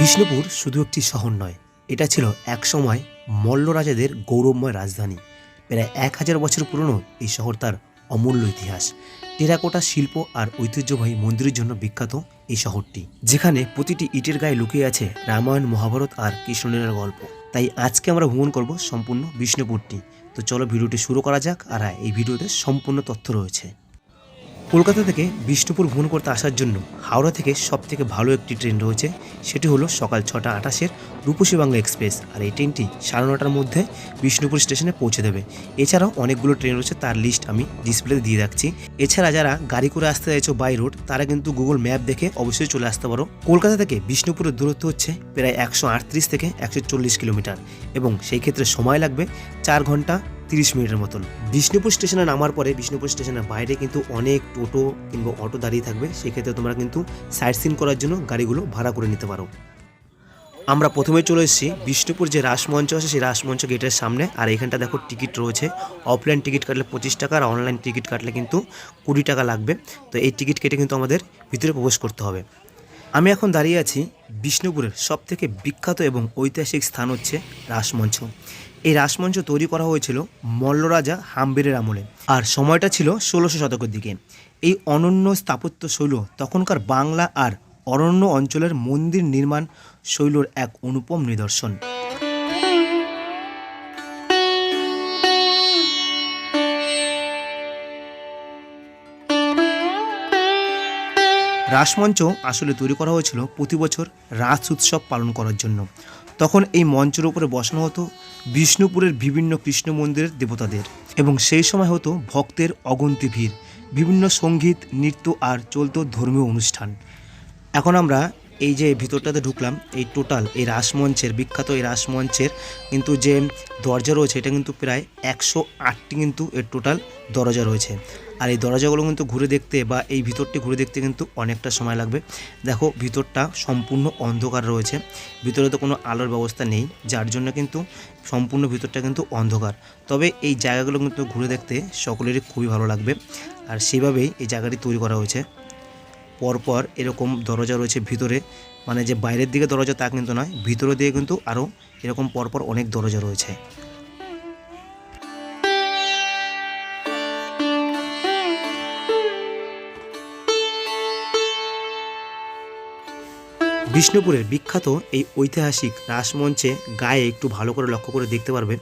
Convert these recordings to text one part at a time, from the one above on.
বিষ্ণুপুর শুধু একটি শহর নয়, এটা ছিল একসময় মল্ল রাজাদের গৌরবময় রাজধানী। প্রায় এক হাজার বছর পুরনো এই শহর তার অমূল্য ইতিহাস। টেরাকোটা শিল্প আর ঐতিহ্যবাহী মন্দিরের জন্য বিখ্যাত এই শহরটি, যেখানে প্রতিটি ইটের গায়ে লুকিয়ে আছে রামায়ণ, মহাভারত আর কৃষ্ণলীলার গল্প। তাই আজকে আমরা ভ্রমণ করব সম্পূর্ণ বিষ্ণুপুরটি। তো চলো ভিডিওটি শুরু করা যাক আর এই ভিডিওতে সম্পূর্ণ তথ্য রয়েছে। কলকাতা থেকে বিষ্ণুপুর ভ্রমণ করতে আসার জন্য হাওড়া থেকে সব থেকে ভালো একটি ট্রেন রয়েছে, সেটি হলো সকাল ছটা আটাশের রূপসী বাংলা এক্সপ্রেস। আর এই ট্রেনটি সাড়ে নটার মধ্যে বিষ্ণুপুর স্টেশনে পৌঁছে দেবে। এছাড়াও অনেকগুলো ট্রেন রয়েছে, তার লিস্ট আমি ডিসপ্লেতে দিয়ে রাখছি। এছাড়া যারা গাড়ি করে আসতে চাইছো বাই রোড তারা কিন্তু গুগল ম্যাপ দেখে অবশ্যই চলে আসতে পারো। কলকাতা থেকে বিষ্ণুপুরের দূরত্ব হচ্ছে প্রায় একশো আটত্রিশ থেকে একশো চল্লিশ কিলোমিটার এবং সেই ক্ষেত্রে সময় লাগবে চার ঘণ্টা তিরিশ মিনিটের মতন। বিষ্ণুপুর স্টেশনে নামার পরে, বিষ্ণুপুর স্টেশনের বাইরে কিন্তু অনেক টোটো কিংবা অটো দাঁড়িয়ে থাকবে। সেক্ষেত্রে তোমরা কিন্তু সাইট সিন করার জন্য গাড়িগুলো ভাড়া করে নিতে পারো। আমরা প্রথমে চলে এসেছি বিষ্ণুপুর যে রাসমঞ্চ আছে, সেই রাসমঞ্চ গেটের সামনে। আর এখানটা দেখো টিকিট রয়েছে। অফলাইন টিকিট কাটলে পঁচিশ টাকা আর অনলাইন টিকিট কাটলে কিন্তু কুড়ি টাকা লাগবে। তো এই টিকিট কেটে কিন্তু আমাদের ভিতরে প্রবেশ করতে হবে। আমি এখন দাঁড়িয়ে আছি বিষ্ণুপুরের সব থেকে বিখ্যাত এবং ঐতিহাসিক স্থান হচ্ছে রাসমঞ্চ। এই রাসমঞ্চ তৈরি করা হয়েছিল মল্লরাজা হাম্বিরের আমলে। আর সময়টা ছিল ষোলোশো শতকের দিকে। এই অনন্য স্থাপত্য শৈল তখনকার বাংলা আর অরণ্য অঞ্চলের মন্দির নির্মাণ শৈলীর এক অনুপম নিদর্শন। রাসমঞ্চ আসলে তৈরি করা হয়েছিল প্রতি বছর রাস উৎসব পালন করার জন্য। তখন এই মঞ্চের উপরে বসানো হতো বিষ্ণুপুরের বিভিন্ন কৃষ্ণ মন্দিরের দেবতাদের। এবং সেই সময় হতো ভক্তের অগন্তি ভিড়, বিভিন্ন সংগীত, নৃত্য আর চলত ধর্মীয় অনুষ্ঠান। এখন আমরা এই যে ভিতরটাতে ঢুকলাম, এই টোটাল এই রাসমঞ্চের, বিখ্যাত এই রাসমঞ্চের কিন্তু যে দরজা রয়েছে, এটা কিন্তু প্রায় একশো আটটি কিন্তু এর টোটাল দরজা রয়েছে। আর এই দরজাগুলো কিন্তু ঘুরে দেখতে বা এই ভিতরটি ঘুরে দেখতে কিন্তু অনেকটা সময় লাগবে। দেখো, ভিতরটা সম্পূর্ণ অন্ধকার রয়েছে, ভিতরে তো কোনো আলোর ব্যবস্থা নেই, যার জন্য কিন্তু সম্পূর্ণ ভিতরটা কিন্তু অন্ধকার। তবে এই জায়গাগুলো কিন্তু ঘুরে দেখতে সকলেরই খুবই ভালো লাগবে। আর সেভাবেই এই জায়গাটি তৈরি করা হয়েছে। পরপর এরকম দরজা রয়েছে ভিতরে। মানে যে বাইরের দিকে দরজা তা কিন্তু নয়, ভিতরে দিয়ে কিন্তু আরও এরকম পরপর অনেক দরজা রয়েছে। বিষ্ণুপুরের বিখ্যাত এই ঐতিহাসিক রাসমঞ্চে গায়ে একটু ভালো করে লক্ষ্য করে দেখতে পারবে।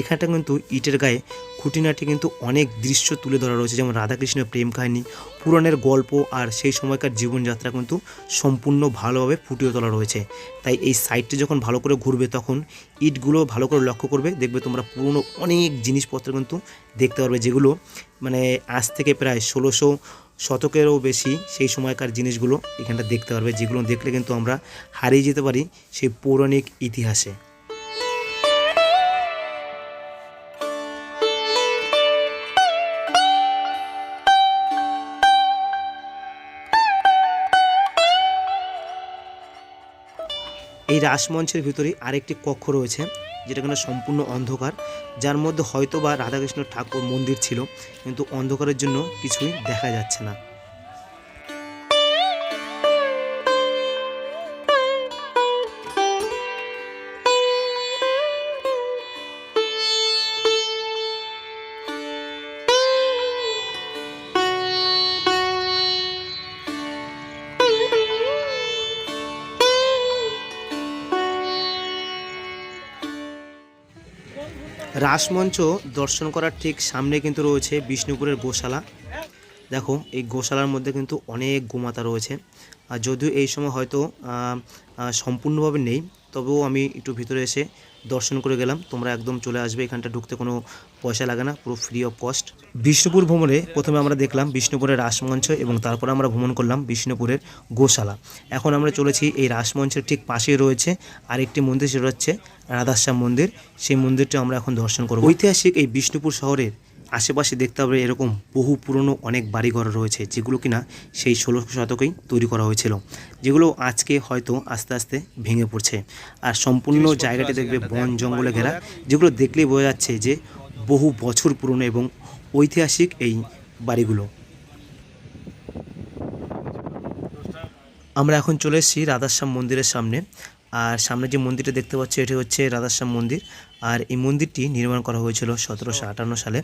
এখানটা কিন্তু ইটের গায়ে খুঁটিনাটি কিন্তু অনেক দৃশ্য তুলে ধরা রয়েছে, যেমন রাধাকৃষ্ণের প্রেম কাহিনী, পুরাণের গল্প আর সেই সময়কার জীবনযাত্রা কিন্তু সম্পূর্ণ ভালোভাবে ফুটিয়ে তোলা রয়েছে। তাই এই সাইটটি যখন ভালো করে ঘুরবে তখন ইটগুলো ভালো করে লক্ষ্য করবে, দেখবে তোমরা পুরনো অনেক জিনিসপত্র কিন্তু দেখতে পারবে, যেগুলো মানে আজ থেকে প্রায় ষোলোশো শতকেরও বেশি সেই সময়কার জিনিসগুলো এখানটা দেখতে পারবে, যেগুলো দেখলে কিন্তু আমরা হারিয়ে যেতে পারি সেই পৌরাণিক ইতিহাসে। রাসমঞ্চের ভিতরে আরেকটি কক্ষ রয়েছে, যেটা কিনা সম্পূর্ণ অন্ধকার, যার মধ্যে হয়তো বা রাধাকৃষ্ণ ঠাকুর মন্দির ছিল, কিন্তু অন্ধকারের জন্য কিছুই দেখা যাচ্ছে না। রাসমঞ্চ দর্শন করার ঠিক সামনে কিন্তু রয়েছে বিষ্ণুপুরের গোশালা। দেখো, এই গোশালার মধ্যে কিন্তু অনেক গোমাতা রয়েছে। আর যদিও এই সময় হয়তো সম্পূর্ণভাবে নেই তবুও আমি একটু ভিতরে এসে দর্শন করে গেলাম। তোমরা একদম চলে আসবে, এখানটা ঢুকতে কোনো পয়সা লাগে না, পুরো ফ্রি অফ কস্ট বিষ্ণুপুর ভ্রমণে প্রথমে আমরা দেখলাম বিষ্ণুপুরের রাসমঞ্চ এবং তারপরে আমরা ভ্রমণ করলাম বিষ্ণুপুরের গোশালা। এখন আমরা চলেছি এই রাসমঞ্চের ঠিক পাশেই রয়েছে আরেকটি মন্দির, সেটা হচ্ছে রাধাশ্যাম মন্দির। সেই মন্দিরটা আমরা এখন দর্শন করব। ঐতিহাসিক এই বিষ্ণুপুর শহরের আশেপাশে দেখতে হবে এরকম বহু পুরনো অনেক বাড়িঘর রয়েছে যেগুলো কিনা সেই ষোলো শতকেই তৈরি করা হয়েছিল যেগুলো আজকে হয়তো আস্তে আস্তে ভেঙে পড়ছে। আর সম্পূর্ণ জায়গাটি দেখবে বন জঙ্গলে ঘেরা যেগুলো দেখলেই বোঝা যাচ্ছে যে বহু বছর পুরনো এবং ঐতিহাসিক এই বাড়িগুলো। আমরা এখন চলে এসেছি রাধাশ্যাম মন্দিরের সামনে। আর সামনে যে মন্দিরটা দেখতে পাচ্ছ, এটি হচ্ছে রাধাশ্যাম মন্দির। আর এই মন্দিরটি নির্মাণ করা হয়েছিল সতেরোশো আটান্ন সালে।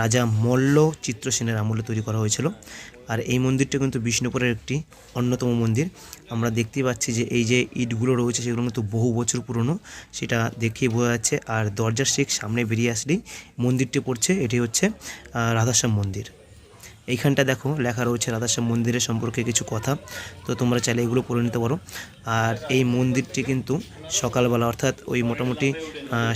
রাজা মল্ল চিত্রসেনের আমলে তৈরি করা হয়েছিল। আর এই মন্দিরটা কিন্তু বিষ্ণুপুরের একটি অন্যতম মন্দির। আমরা দেখতেই পাচ্ছি যে এই যে ইটগুলো রয়েছে, সেগুলো কিন্তু বহু বছর পুরনো, সেটা দেখিয়ে বোঝা যাচ্ছে। আর দরজার ঠিক সামনে বেরিয়ে আসলেই মন্দিরটি পড়ছে। এটি হচ্ছে রাধাশ্যাম মন্দির। এইখানটা দেখো, লেখা রয়েছে রাধাশ্যাম মন্দিরের সম্পর্কে কিছু কথা। তো তোমরা চাইলে এগুলো পড়ে নিতে পারো। আর এই মন্দিরটি কিন্তু সকালবেলা, অর্থাৎ ওই মোটামুটি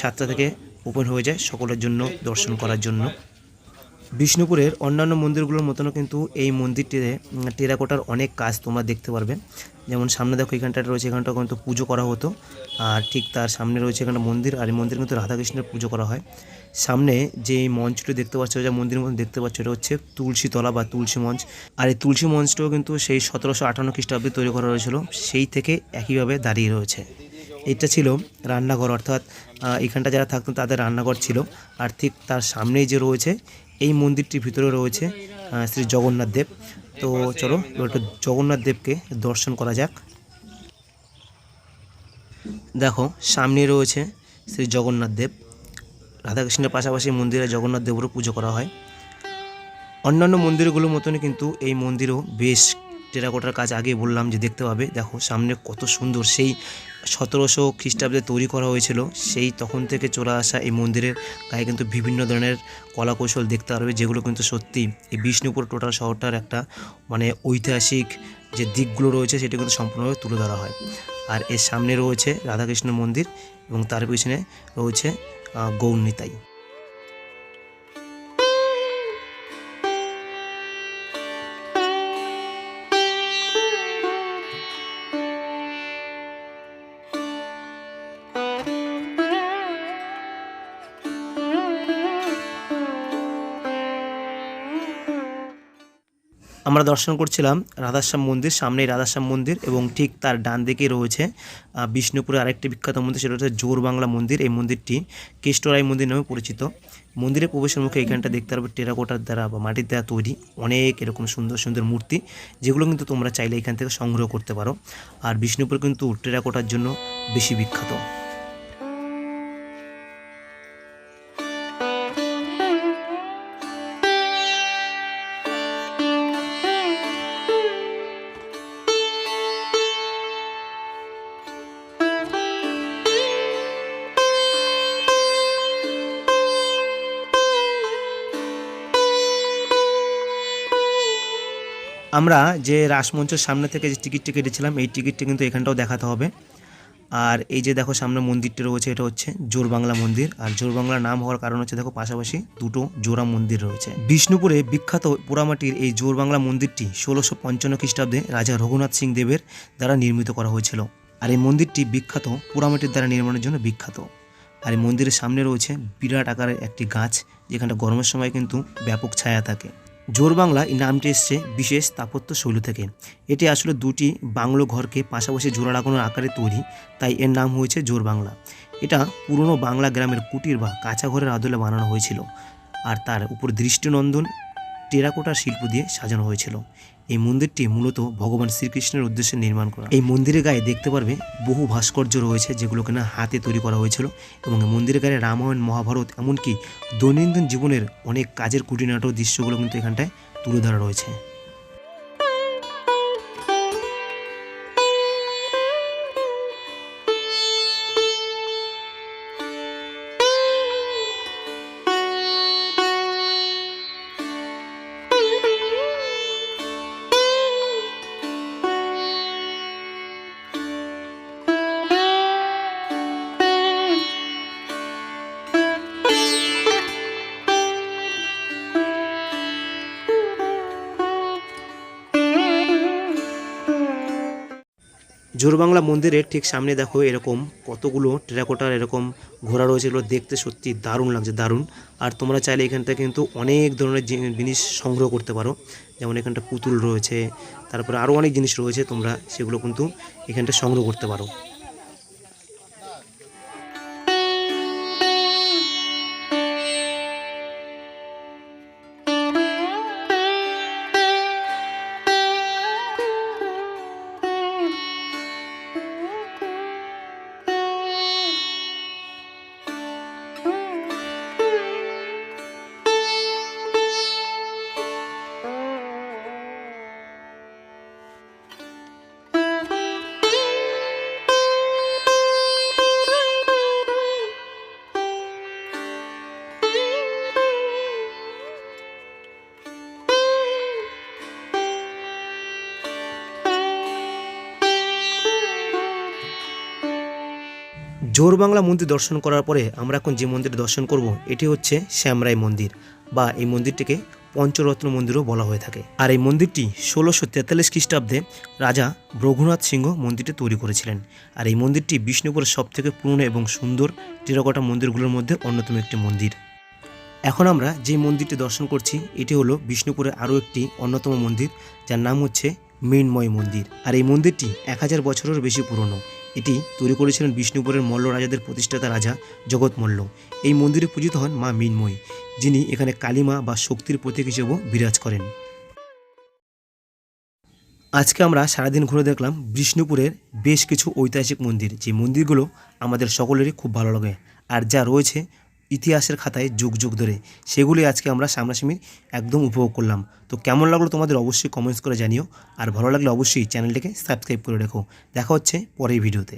সাতটা থেকে ওপেন হয়ে যায় সকলের জন্য, দর্শন করার জন্য। বিষ্ণুপুরের অন্যান্য মন্দিরগুলোর মতনও কিন্তু এই মন্দিরটিতে টেরাকোটার অনেক কাজ তোমরা দেখতে পারবে। যেমন সামনে দেখো এখানটা রয়েছে এখানটা কিন্তু পুজো করা হতো। আর ঠিক তার সামনে রয়েছে এখানে মন্দির, আর এই মন্দির কিন্তু রাধাকৃষ্ণের পুজো করা হয়। সামনে যে মঞ্চটি দেখতে পাচ্ছ, যা মন্দিরের মধ্যে দেখতে পাচ্ছ, এটা হচ্ছে তুলসী তলা বা তুলসী মঞ্চ। আর এই তুলসী মঞ্চটাও কিন্তু সেই সতেরোশো আটান্ন খ্রিস্টাব্দে তৈরি করা হয়েছিল, সেই থেকে একইভাবে দাঁড়িয়ে রয়েছে। এটা ছিল রান্নাঘর, অর্থাৎ এখানটা যারা থাকতো তাদের রান্নাঘর ছিল। আর ঠিক তার সামনেই যে রয়েছে এই মন্দিরটির ভিতরে রয়েছে শ্রী জগন্নাথ দেব। তো চলো, একটু জগন্নাথ দেবকে দর্শন করা যাক। দেখো, সামনে রয়েছে শ্রী জগন্নাথ দেব। রাধাকৃষ্ণের পাশাপাশি মন্দিরে জগন্নাথ দেবেরও পুজো করা হয়। অন্যান্য মন্দিরগুলোর মতনই কিন্তু এই মন্দিরও বেশ টেরাকোটার কাজ আগে বললাম যে দেখতে পাবে। দেখো সামনে কত সুন্দর সেই সতেরোশো খ্রিস্টাব্দে তৈরি করা হয়েছিল। সেই তখন থেকে চলে আসা এই মন্দিরের গায়ে কিন্তু বিভিন্ন ধরনের কলাকৌশল দেখতে পারবে যেগুলো কিন্তু সত্যি এই বিষ্ণুপুর টোটাল শহরটার একটা মানে ঐতিহাসিক যে দিকগুলো রয়েছে সেটি কিন্তু সম্পূর্ণভাবে তুলে ধরা হয়। আর এর সামনে রয়েছে রাধাকৃষ্ণ মন্দির এবং তার পিছনে রয়েছে আহ, গৌরনীতাই আমরা দর্শন করছিলাম রাধাশ্যাম মন্দির, সামনেই রাধাশ্যাম মন্দির এবং ঠিক তার ডান দিকে রয়েছে বিষ্ণুপুরের আরেকটি বিখ্যাত মন্দির, সেটা হচ্ছে জোর বাংলা মন্দির। এই মন্দিরটি কেষ্টরাই মন্দির নামে পরিচিত। মন্দিরে প্রবেশের মুখে এখানটা দেখতে পারবে টেরাকোটার দ্বারা বা মাটির দ্বারা তৈরি অনেক এরকম সুন্দর সুন্দর মূর্তি, যেগুলো কিন্তু তোমরা চাইলে এখান থেকে সংগ্রহ করতে পারো। আর বিষ্ণুপুর কিন্তু টেরাকোটার জন্য বেশি বিখ্যাত। আমরা যে রাসমঞ্চের সামনে থেকে যে টিকিটটি কেটেছিলাম, এই টিকিটটি কিন্তু এখানটাও দেখাতে হবে। আর এই যে দেখো সামনে মন্দিরটি রয়েছে, এটা হচ্ছে জোর বাংলা মন্দির। আর জোর বাংলা নাম হওয়ার কারণ হচ্ছে দেখো, পাশাপাশি দুটো জোড়া মন্দির রয়েছে। বিষ্ণুপুরে বিখ্যাত পোড়ামাটির এই জোর বাংলা মন্দিরটি ষোলোশো পঞ্চান্ন খ্রিস্টাব্দে রাজা রঘুনাথ সিং দেবের দ্বারা নির্মিত করা হয়েছিল। আর এই মন্দিরটি বিখ্যাত পোড়ামাটির দ্বারা নির্মাণের জন্য বিখ্যাত। আর এই মন্দিরের সামনে রয়েছে বিরাট আকারের একটি গাছ, যেখানটা গরমের সময় কিন্তু ব্যাপক ছায়া থাকে। জোর বাংলা এই নামটি এসছে বিশেষ স্থাপত্য শৈলী থেকে। এটি আসলে দুটি বাংলো ঘরকে পাশাপাশি জোড়া লাগানোর আকারে তৈরি, তাই এর নাম হয়েছে জোর বাংলা। এটা পুরনো বাংলা গ্রামের কুটির বা কাঁচা ঘরের আদলে বানানো হয়েছিল, আর তার উপর দৃষ্টিনন্দন টেরাকোটার শিল্প দিয়ে সাজানো হয়েছিল। এই মন্দিরটি মূলত ভগবান শ্রীকৃষ্ণের উদ্দেশ্যে নির্মাণ করা। এই মন্দিরের গায়ে দেখতে পারবে বহু ভাস্কর্য রয়েছে যেগুলোকে না হাতে তৈরি করা হয়েছিল এবং এই মন্দিরের গায়ে রামায়ণ, মহাভারত এমনকি দৈনন্দিন জীবনের অনেক কাজের কুটিনাটো দৃশ্যগুলো কিন্তু এখানটায় তুলে ধরা রয়েছে। জোরবাংলা মন্দিরের ঠিক সামনে দেখো এরকম কতগুলো টেরাকোটার এরকম ঘোরা রয়েছে, এগুলো দেখতে সত্যি দারুণ লাগছে, দারুণ। আর তোমরা চাইলে এখানটা কিন্তু অনেক ধরনের জিনিস সংগ্রহ করতে পারো। যেমন এখানটা পুতুল রয়েছে, তারপরে আরও অনেক জিনিস রয়েছে, তোমরা সেগুলো কিন্তু এখানটা সংগ্রহ করতে পারো। জোর বাংলা মন্দির দর্শন করার পরে আমরা এখন যে মন্দির দর্শন করব, এটি হচ্ছে শ্যামরাই মন্দির বা এই মন্দিরটিকে পঞ্চরত্ন মন্দিরও বলা হয়ে থাকে। আর এই মন্দিরটি ষোলোশো তেতাল্লিশ খ্রিস্টাব্দে রাজা রঘুনাথ সিংহ মন্দিরটি তৈরি করেছিলেন। আর এই মন্দিরটি বিষ্ণুপুরের সবথেকে পুরনো এবং সুন্দর টেরাকোটা মন্দিরগুলোর মধ্যে অন্যতম একটি মন্দির। এখন আমরা যে মন্দিরটি দর্শন করছি, এটি হলো বিষ্ণুপুরের আরও একটি অন্যতম মন্দির, যার নাম হচ্ছে মৃন্ময় মন্দির। আর এই মন্দিরটি এক হাজার বছরের বেশি পুরনো। এটি তৈরি করেছিলেন বিষ্ণুপুরের মল্ল রাজাদের প্রতিষ্ঠাতা রাজা জগৎ মল্ল। এই মন্দিরে পূজিত হন মা মিনময়ী, যিনি এখানে কালীমা বা শক্তির প্রতীক হিসেবেও বিরাজ করেন। আজকে আমরা সারাদিন ঘুরে দেখলাম বিষ্ণুপুরের বেশ কিছু ঐতিহাসিক মন্দির। যে মন্দিরগুলো আমাদের সকলেরই খুব ভালো লাগে, আর যা রয়েছে ইতিহাসের খাতায় যুগ যুগ ধরে সেগুলি আজকে আমরা সামনাসামনি একদম উপভোগ করলাম। তো কেমন লাগল তোমাদের অবশ্যই কমেন্টস করে জানিও। আর ভালো লাগলে অবশ্যই চ্যানেলটিকে সাবস্ক্রাইব করে রেখো। দেখা হচ্ছে পরের ভিডিওতে